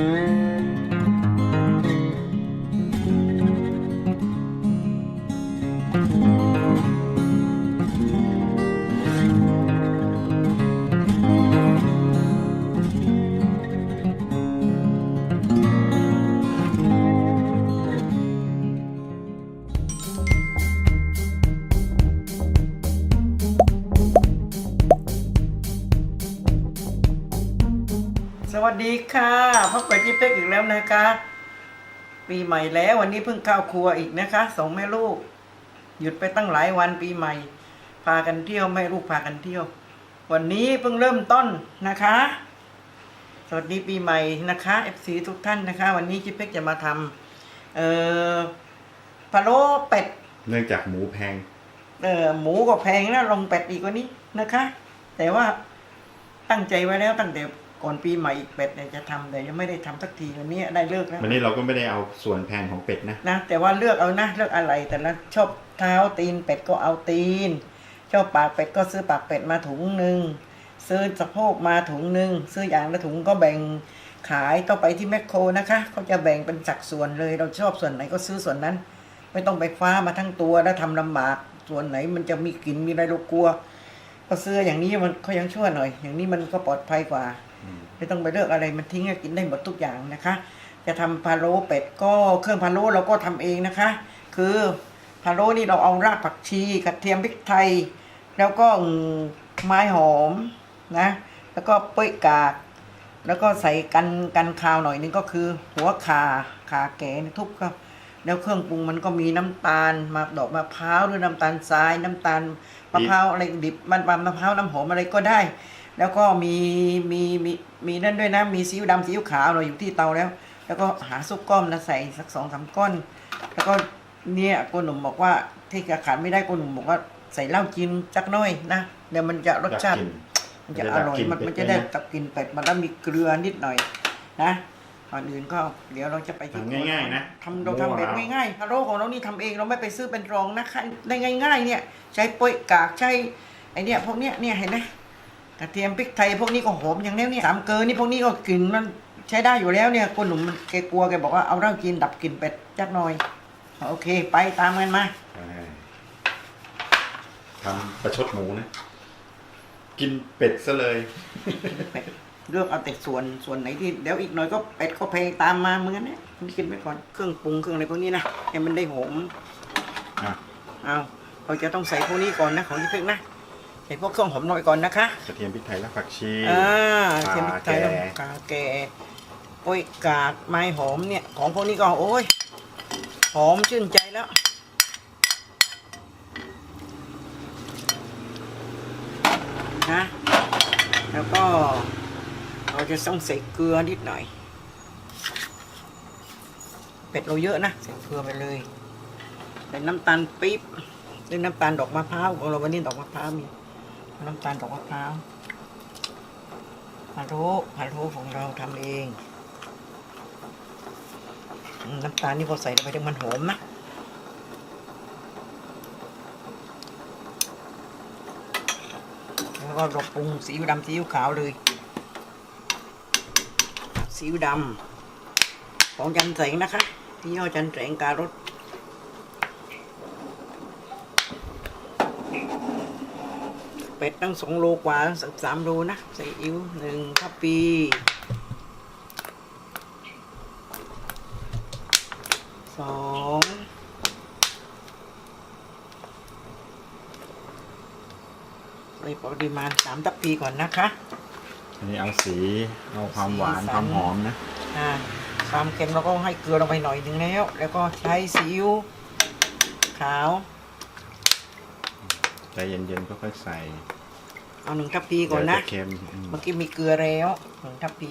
ส วัสดีค่ะพบกับจิ๊บเป๊กอีกแล้วนะคะ ปีใหม่แล้ววันนี้เพิ่งเข้าครัวอีกนะคะสองแม่ลูก หยุดไปตั้งหลายวันปีใหม่ พากันเที่ยวแม่ลูกพากันเที่ยว วันนี้เพิ่งเริ่มต้นนะคะ สวัสดีปีใหม่นะคะ FC ทุกท่านนะคะ วันนี้จิ๊บเป๊กจะมาทำเอ่อพะโล้เป็ด เนื่องจากหมูแพง เออหมูก็แพงนะลงเป็ดอีกกว่านี้นะคะ แต่ว่าตั้งใจไว้แล้วตั้งแต่ ก่อนปีใหม่อีกเป็ดเนี่ยจะทำแต่ยังไม่ได้ทำสักทีวันนี้ได้เลิกแล้ววันนี้เราก็ไม่ได้เอาส่วนแพงของเป็ดนะนะแต่ว่าเลือกเอานะเลือกอะไรแต่ละชอบเท้าตีนเป็ดก็เอาตีน ชอบปากเป็ดก็ซื้อปากเป็ดมาถุงหนึ่งซื้อสะโพกมาถุงหนึ่งซื้ออย่างละถุงก็แบ่งขายต้องไปที่แมคโครนะคะเขาจะแบ่งเป็นสัดส่วนเลย เราชอบส่วนไหนก็ซื้อส่วนนั้น ไม่ต้องไปคว้ามาทั้งตัวแล้วทำลำบากส่วนไหนมันจะมีกลิ่นมีอะไรเรากลัวก็ซื้ออย่างนี้มันเขายังชั่วหน่อย อย่างนี้มันก็ปลอดภัยกว่า ไม่ต้องไปเลือกอะไรมันทิ้งกินได้หมดทุกอย่างนะคะ จะทำพะโล้เป็ดก็เครื่องพะโล้เราก็ทำเองนะคะ คือพะโล้นี่เราเอารากผักชีกระเทียมพริกไทย แล้วก็ไม้หอมนะ แล้วก็เปื่อยกากแล้วก็ใส่กันกันคาวหน่อยนึงก็คือ หัวขาขาแก่ทุบก็แล้วเครื่องปรุงมันก็มีน้ำตาลมาดอกมะพร้าวหรือน้ำตาลทรายน้ำตาลมะพร้าวอะไรดิบมันมะพร้าวน้ำหอมอะไรก็ได้ แล้วก็มีมีมีมีนั่นด้วยนะมีซีอิ๊วดำซีอิ๊วขาวเราอยู่ที่เตาแล้ว แล้วก็หาซุปก้อมนะใส่สักสองสามก้อน แล้วก็เนี่ยโกหนุ่มบอกว่าที่ขาดไม่ได้โกหนุ่มบอกว่าใส่เหล้าจีนจักหน้อยนะเดี๋ยวมันจะรสชาติมันจะอร่อยมันมันจะได้กับกลินเป็ดมันแล้วมีเกลือนิดหน่อยนะก่อนอื่นก็เดี๋ยวเราจะไปที่ทำง่ายๆนะทำเราทำแบบง่ายๆฮัลโหลของเรานี่ทำเองเราไม่ไปซื้อเป็นรองนะคะได้ง่าย ๆ เนี่ย ใช้โป๊ยกากใช้ไอเนี่ยพวกเนี้ยเนี่ยเห็นไหม กระเทียมพริกไทยพวกนี้ก็หอมอย่างนี้เนี่ยสามเกลือนี่พวกนี้ก็กลิ่นมันใช้ได้อยู่แล้วเนี่ยคนหนุ่มมันแกกลัวแกบอกว่าเอาเหล้าจีนดับกลิ่นเป็ดจักหน่อย โอเค ไปตามกันมาทำประชดหมูนะ กินเป็ดซะเลยเป็ดเลือกเอาแต่ส่วนส่วนไหนที่เดี๋ยวอีกหน่อยก็เป็ดก็เพลงตามมาเหมือนกันเนี่ยนี่กินไปก่อนเครื่องปรุงเครื่องอะไรพวกนี้นะให้มันได้หอมอะเอาเราจะต้องใส่พวกนี้ก่อนนะของยี่เพ็กนะใส่พวกเครื่องหอมหน่อยก่อนนะคะกระเทียมพริกไทยและผักชีอ่าเทียมพริกไทยแก่แล้วกาแก่โอ้ยกากไม้หอมเนี่ย ของพวกนี้ก็โอ้ยหอมชื่นใจแล้วนะแล้วก็เราจะต้องใส่เกลือนิดหน่อย เป็ดเราเยอะนะใส่เกลือไปเลยใส่น้ำตาลปี๊บหรือน้ำตาลดอกมะพร้าวของเราวันนี้ดอกมะพร้าวมี น้ำตาลดอกมะพร้าวพะโล้พะโล้ของเราทำเอง น้ำตาลนี่พอใส่ลงไปเดี๋ยวมันหอมนะแล้วก็เราปรุงซีอิ๊วดำซีอิ๊วขาวเลยซีอิ๊วดำของจันแสงนะคะที่ยอจันแสงการถ เป็ดตั้งสองโลกว่าสักสามโลนะใส่อิ๊วหนึ่งทัพปีสองใส่ปริมาณสามทัพพีก่อนนะคะอันนี้เอาสีเอาความหวานสีสันความหอมนะอ่าความเค็มเราก็ให้เกลือลงไปหน่อยหนึงแล้ว แล้วก็ใช้ซีอิ๊วขาวใจเย็นๆก็ค่อยใส่ เอาหนึ่งทัพพีก่อนนะ เดี๋ยวจเค็มอืมเมื่อกี้มีเกลือแล้วหนึ่งทัพพี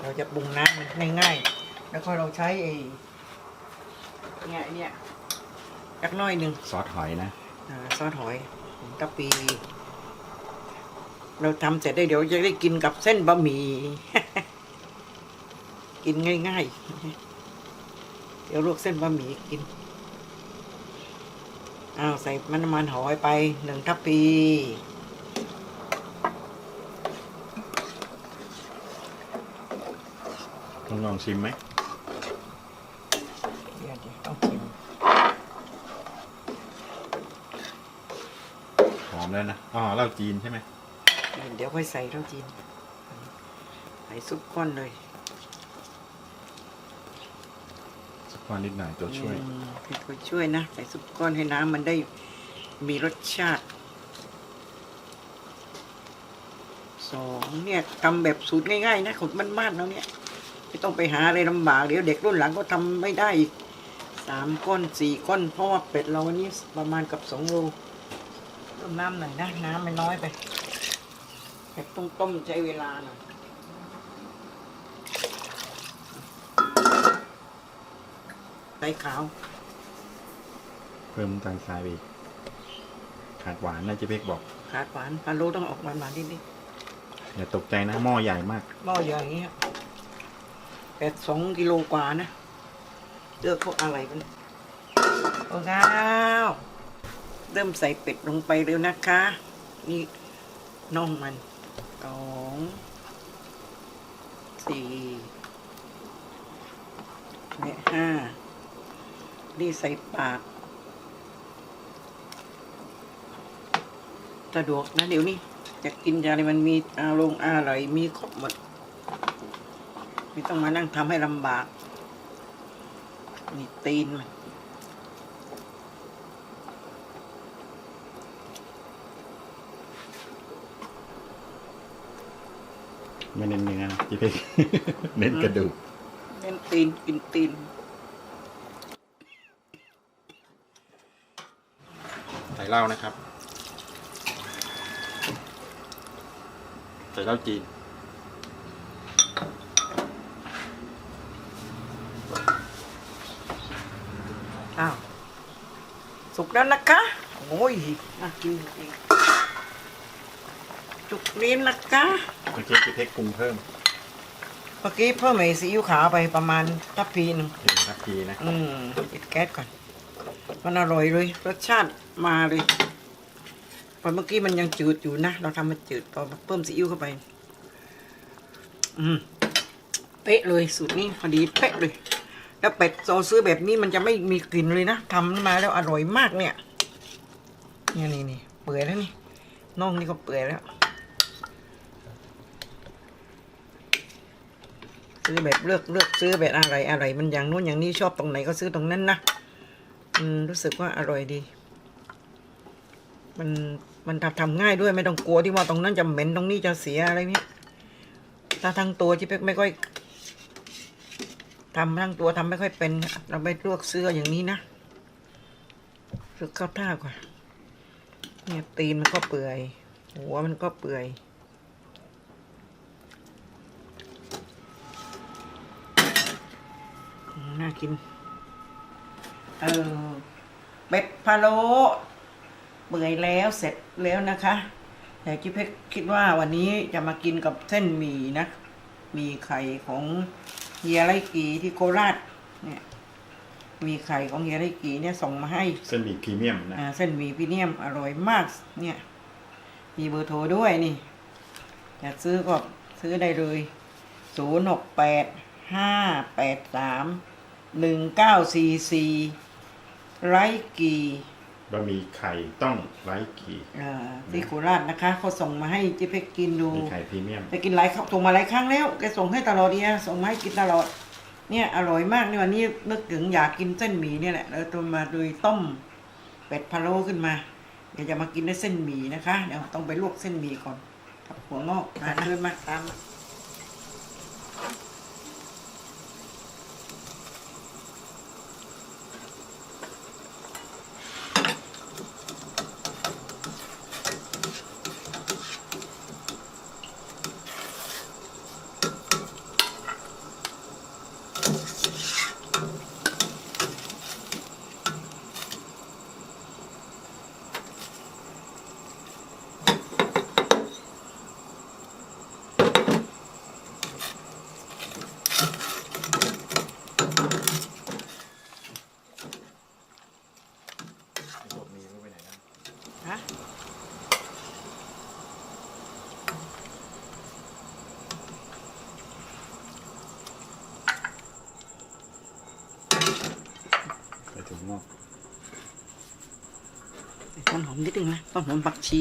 เราจะปรุงน้ำมันง่ายๆ แล้วก็เราใช้ไอ้เนี่ยไอ้เนี่ยจักหน้อยหนึ่ง ซอสหอยนะ อ่าซอสหอยหนึ่งทัพพีเราทำเสร็จได้เดี๋ยวจะได้กินกับเส้นบะหมี่ กินง่ายๆ เดี๋ยวลวกเส้นบะหมี่กิน อ้าวใส่มันน้ำมันหอยไปหนึ่งทัพพีต้องลองชิมไหมเดี๋ยวเดี๋ยวต้องชิมหอมแล้วนะอ๋อเหล้าจีนใช่ไหมเดี๋ยวค่อยใส่เท่าจีนใส่ซุปก้อนเลย สั กวันนิดหน่อยตัวช่วยตัวช่วยนะใส่ซุปก้อนให้น้ำมันได้มีรสชาติสองเนี่ยทำแบบสูตรง่ายๆนะขดมันๆแล้วเนี่ยไม่ต้องไปหาอะไรลำบากเดี๋ยวเด็กรุ่นหลังก็ทำไม่ได้อีกสามก้อนสี่ก้อนเพราะว่าเป็ดเราวันนี้ประมาณกับสองโลเพิ่มน้ำหน่อยนะน้ำมันน้อยไปเป็ดต้องต้มใช้เวลาหน่อย ไก่ขาว เพิ่มน้ำตาลทรายไปอีกขาดหวานนะเจ๊เพ็กบอก ขาดหวานพะโล้ต้องออกหวานหวานๆนิดนิดอย่าตกใจนะหม้อใหญ่มากๆหม้อใหญ่อย่างเงี้ยแปดสองกิโลกว่านะเลือกพวกอะไรกันโอ้ข้าวเริ่มใส่เป็ดลงไปเร็วนะคะ นี่น่องมันสองสี่และห้า นี่ใส่ปาก สะดวกนะเดี๋ยวนี้จะกินยาอะไรมันมีอารมณ์อะไรมีครบหมด ไม่ต้องมานั่งทำให้ลำบาก นี่ตีนมันไม่เน้นเนื้อนะเจ๊เพ็ก เน้นกระดูกเล่นตีนกินตีน ใส่ เหล้านะครับ ใส่เหล้าจีน อ้าว สุกแล้วนะคะ โอ้ยน่ากินจริงจุกนี้นะคะเมื่อกี้เจ๊เพ็กปรุงเพิ่ม เมื่อกี้เพิ่มไอ้ซีอิ๊วขาวไปประมาณทัพพีหนึ่ง หนึ่งทัพพีนะ อืมปิดแก๊สก่อน มันอร่อยเลย รสชาติมาเลยพอเมื่อกี้มันยังจืดอยู่นะ เราทำมันจืดพอเพิ่มซีอิ๊วเข้าไป อืมเป๊ะเลยสูตรนี้พอดีเป๊ะเลย แล้วเป็ดโซซื้อแบบนี้มันจะไม่มีกลิ่นเลยนะทำมาแล้วอร่อยมากเนี่ยเนี่ยนี่นี่เปื่อยแล้วนี่น่องนี่ก็เปื่อยแล้วซื้อแบบเลือกเลือกซื้อแบบอะไรอะไรมันอย่างนู้นอย่างนี้ชอบตรงไหนก็ซื้อตรงนั้นนะ อืมรู้สึกว่าอร่อยดี มันมันทำทำง่ายด้วยไม่ต้องกลัวที่ว่าตรงนั้นจะเหม็นตรงนี้จะเสียอะไรเนี่ยถ้าทั้งตัวที่เป๊กไม่ค่อยทำทั้งตัวทำไม่ค่อยเป็น เราไปลวกเสื้ออย่างนี้นะฝึกเข้าท่ากว่าเนี่ยตีนมันก็เปื่อย หัวมันก็เปื่อยน่ากิน เออเป็ดพะโล้เปื่อยแล้วเสร็จแล้วนะคะ แต่จิเพชรคิดว่าวันนี้จะมากินกับเส้นหมี่นะมีไข่ของเฮียไรกีที่โคราชเนี่ยมีไข่ของเฮียไรกีเนี่ยส่งมาให้เส้นหมี่พรีเมียมนะอ่าเส้นหมี่พรีเนียมอร่อยมาก เนี่ย มีเบอร์โทรด้วยนี่อยากซื้อก็ซื้อได้เลยศูนย์หกแปดห้าแปดสามหนึ่งเก้าสี่สี่ ไรกีบะหมี่ไข่ต้องไร้กี่เอ่อที่โคราชนะคะเขาส่งมาให้เจ๊เพกกินดูมีไข่พรีเมียมไปกินหลายครั้งส่งมาหลายครั้งแล้วแกส่งให้ตลอดเนี่ยส่งมาให้กินตลอด เนี่ยอร่อยมากในวันนี้นึกถึงอยากกินเส้นหมี่เนี่ยแหละแล้วตัวมาโดยต้มเป็ดพะโล้ขึ้นมาเดี๋ยวจะมากินด้วยเส้นหมี่นะคะเดี๋ยวต้องไปลวกเส้นหมี่ก่อนกับหัวงอกมาเดินมาตาม ต้นหอมผักชี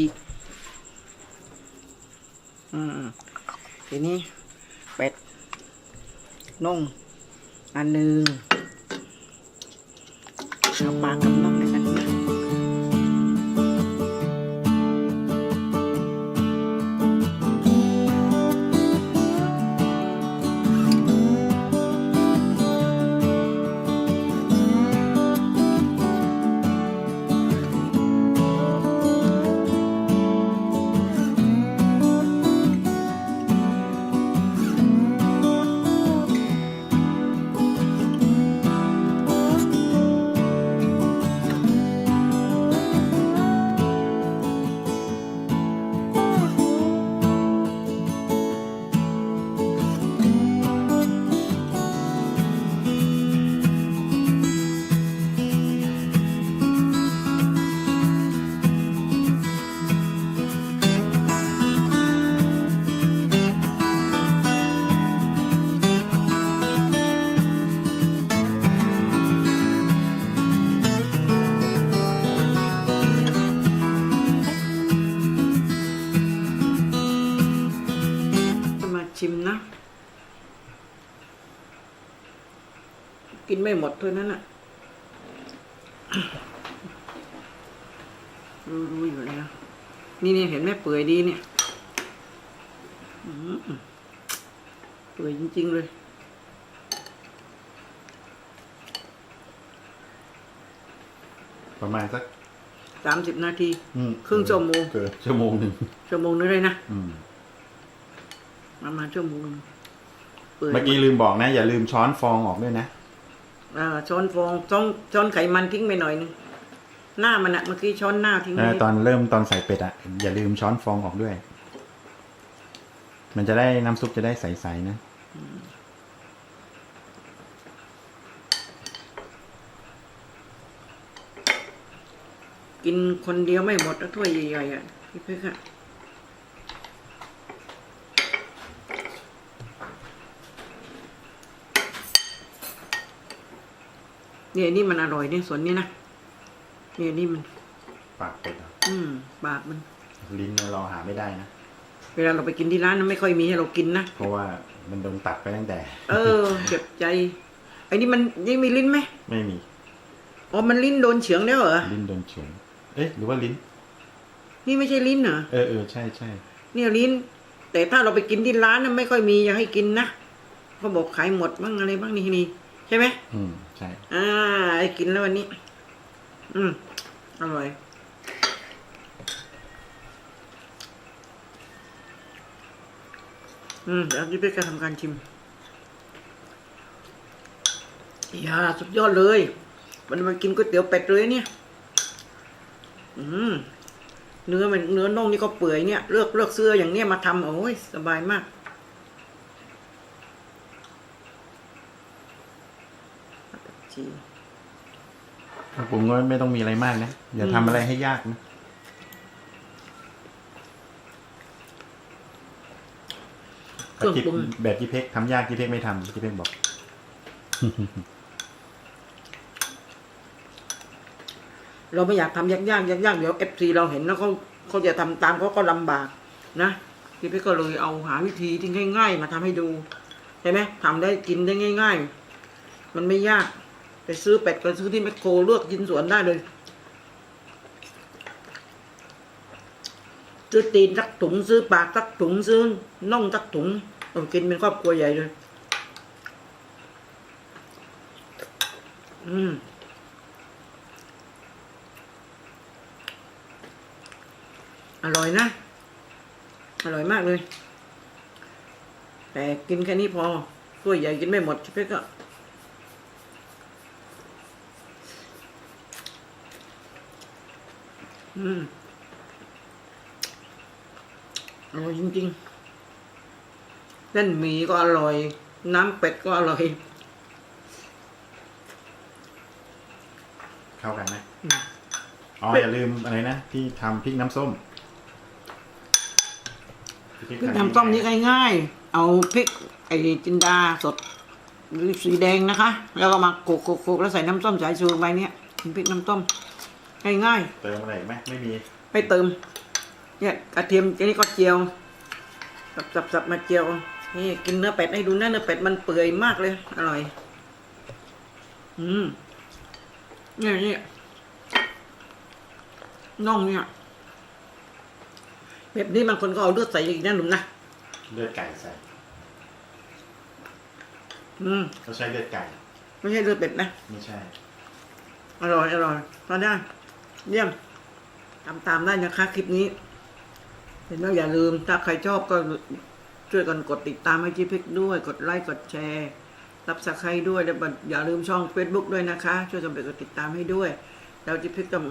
อืมทีนี้เป็ดน่องอันหนึ่งเอาปลากับ หมดเท่านั้นอะรู้รู้อยู่แล้ว นี่เนี่ยเห็นไหมเปื่อยดีเนี่ยอืมเปื่อยจริง ๆ เลยประมาณสักสามสิบนาที อืมครึ่งชั่วโมงเกินชั่วโมงหนึ่งชั่วโมงนึงเลยนะอืมประมาณชั่วโมงเปื่อยเมื่อกี้ลืมบอกนะ อย่าลืมช้อนฟองออกด้วยนะเอ่า ช้อนฟองช้อนช้อนไขมันทิ้งไปหน่อยนึงหน้ามันอะเมื่อกี้ช้อนหน้าทิ้งเอไปอตอนเริ่มตอนใส่เป็ดอะอย่าลืมช้อนฟองออกด้วย มันจะได้น้ำซุปจะได้ใสๆนะกินคนเดียวไม่หมดแล้วถ้วยใหญ่ๆอะพี่เพ็กอะ เนี่ยนี่มันอร่อยเนี่ยส่วนนี้นะเนี่ยนี่มัน ปากเป็ดอะอืมปากมัน ลิ้นเราหาไม่ได้นะ เวลาเราไปกินที่ร้านนะไม่ค่อยมีให้เรากินนะเพราะว่ามันโดนตัดไปตั้งแต่ เออเจ็บใจไอ้นี่มันยังมีลิ้นไหมไม่มี อ๋อมันลิ้นโดนเฉืองแล้วเหรอลิ้นโดนเฉือนเอ๊ะ หรือว่าลิ้น นี่ไม่ใช่ลิ้นเหรอเออเออใช่ใช่เนี่ยลิ้น แต่ถ้าเราไปกินที่ร้านน่ะไม่ค่อยมีอย่าให้กินนะเขาบอกขายหมดบ้างอะไรบ้างนี่นี่ใช่ไหมอืม ใช่ อ่าไอ้กินแล้ววันนี้ อืมอร่อยอืมเดี๋ยวพี่เป๊กจะทำการชิมอย่าสุดยอดเลย มันมากินก๋วยเตี๋ยวเป็ดเลยเนี่ย อืมเนื้อมันเนื้อน่องนี่ก็เปื่อยเนี่ย เลือกเลือกเสื้ออย่างเนี้ยมาทำโอ้ยสบายมาก จีปรุงก็ไม่ต้องมีอะไรมากนะ อย่าทำอะไรให้ยากนะเครื่องปรุงแบบจีเพ็กทำยากจีเพ็กไม่ทำจีเพ็กบอก เราไม่อยากทำยากยากยากยากๆเดี๋ยวเอฟซีเราเห็นแล้วเขาเขาจะทำตามเขาก็ลำบากนะพี่พี่ก็เลยเอาหาวิธีที่ง่าย ๆ มาทำให้ดูใช่ไหมทำได้กินได้ง่าย ๆ มันไม่ยาก ไปซื้อเป็ดก็ซื้อที่แมคโครเลือกกินสวนได้เลยซื้อตีนสักถุงซื้อปากสักถุงซื้อน่องสักถุงเออกินเป็นครอบครัวใหญ่เลย อืมอร่อยนะ อร่อยมากเลย แต่กินแค่นี้พอถ้วใหญ่กินไม่หมดชิเพ็ก อืมอร่อยจริงๆเส้นหมี่ก็อร่อย น้ำเป็ดก็อร่อย เข้ากันนะอืม อ๋ออย่าลืมอะไรนะที่ทำพริกน้ำส้มพริกน้ำส้มนี่ง่ายๆ เอาพริกไอ้จินดาสดหรือสีแดงนะคะ แล้วก็มาโขกๆๆแล้วใส่น้ำส้มสายชูลงไปเนี่ยน้ำพริกน้ำต้ม ง่ายเติมอะไรอีกไหมไม่มีๆไม่เติม เนี่ยกระเทียมอันนี้ก็เจียว สับสับสับมาเจียว นี่กินเนื้อเป็ดให้ดูนะเนื้อเป็ดมันเปื่อยมากเลย อร่อย อืมเนี่ยเนี่ยน่องเนี่ย แบบนี้บางคนก็เอาเลือดใส่อีกนะหนุ่มนะ เลือดไก่ใส่อืม เขาใช้เลือดไก่ไม่ใช่เลือดเป็ดนะ ไม่ใช่ อร่อยอร่อยทานได้ เยี่ยมทำตามได้นะคะ คลิปนี้เห็นแล้วอย่าลืม ถ้าใครชอบก็ช่วยกันกดติดตามให้จีพิกด้วย กดไลค์กดแชร์ รับสักใครด้วยแล้วอย่าลืมช่อง Facebook ด้วยนะคะ ช่วยกันไปกดติดตามให้ด้วย แล้วจีพิกต้อง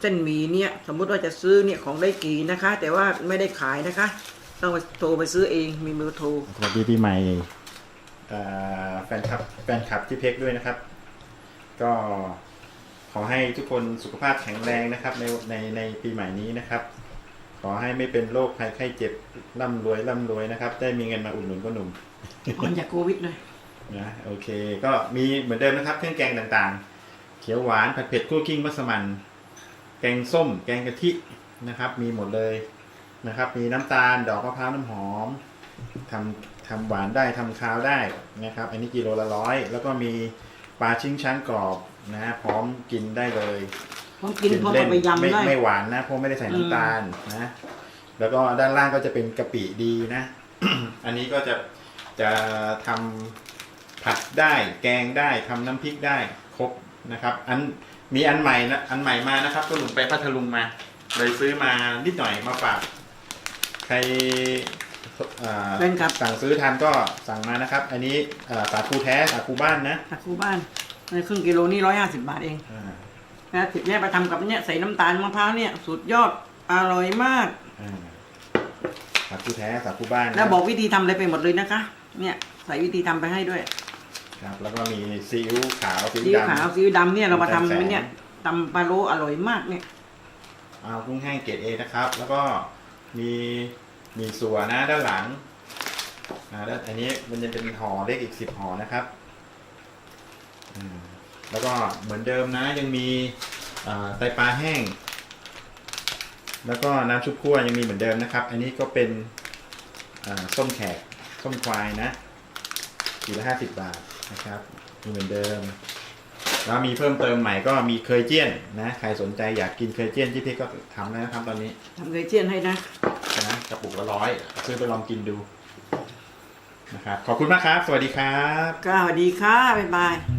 เส้นหมี่เนี่ยสมมุติว่าจะซื้อเนี่ยของได้กี่นะคะ แต่ว่าไม่ได้ขายนะคะ ต้องโทรไปซื้อเองมีเบอโทรสวัสดีปีใหม่เอ่อแฟนคลับแฟนคลับที่เพกด้วยนะครับ ก็ ขอให้ทุกคนสุขภาพแข็งแรงนะครับ ในในในปีใหม่นี้นะครับ ขอให้ไม่เป็นโรคภัยไข้เจ็บร่ำรวยร่ำรวยนะครับ ได้มีเงินมาอุดหนุนก็หนุ่มก่อนจากโควิดเลยนะโอเค ก็มีเหมือนเดิมนะครับ เครื่องแกงต่างๆ เขียวหวานผัดเผ็ดคั่วกิ้งมัสมั่นแกงส้ม แกงกะทินะครับ มีหมดเลยนะครับ มีน้ำตาลดอกมะพร้าวน้ำหอมทำทำหวานได้ทำคาวได้นะครับ อันนี้กิโลละร้อยแล้วก็มีปลาชิ้งช้างกรอบ นะพร้อมกินได้เลยพร้อมกินพร้อมเล่เอาไปยำไม่ได้ไม่หวานนะเพราะไม่ได้ใส่น้ำตาลนะ แล้วก็ด้านล่างก็จะเป็นกะปิดีนะ อันนี้ก็จะจะทำผัดได้แกงได้ทำน้ำพริกได้ครบนะครับ อันมีอันใหม่นะอันใหม่มานะครับก็หลุงไปพัทลุงมา เลยซื้อมานิดหน่อยมาฝากใครอ่าเป็นครับสั่งซื้อทานก็สั่งมานะครับ อันนี้อ่าสาคูแท้สาคูบ้านนะตะคูบ้าน ในครึ่งกิโลนี่ร้อยห้าสิบบาทเองอ่านะสิบเนี่ยไปทำกับเนี่ยใส่น้ำตาลมะพร้าวเนี่ยสุดยอดอร่อยมาก อ่าสาคูแท้สาคูบ้านนะแล้วบอกวิธีทำอะไรไปหมดเลยนะคะ เนี่ยใส่วิธีทำไปให้ด้วยครับ แล้วก็มีซีอิ๊วขาวซีซีอิ๊อิ๊ววขาวดำ ซีอิ๊วดำเนี่ยเรามาทำแสงเนี่ยตำปลาโลอร่อยมากเนี่ย เอากุ้งแห้งเกรดเอนะครับ แล้วก็มีมีสัวนะด้านหลังอ่าแล้วอันนี้มันจะเป็นห่อเล็กอีกสิบห่อนะครับอืม แล้วก็เหมือนเดิมนะยังมีอ่าไตปลาแห้ง แล้วก็น้ำชุบคั่วยังมีเหมือนเดิมนะครับ อันนี้ก็เป็นอ่าส้มแขกส้มควายนะขีดละห้าสิบบาทนะครับมีเหมือนเดิม แล้วมีเพิ่มเติมใหม่ก็มีเคยเจี้ยนนะใครสนใจอยากกินเคยเจี้ยนที่พี่ก็ทำแล้วนะครับตอนนี้ทำเคยเจียนให้นะนะกระปุกละร้อยซื้อไปลองกินดูนะครับขอบคุณมากครับ สวัสดีครับก็สวัสดีค่ะบ๊ายบาย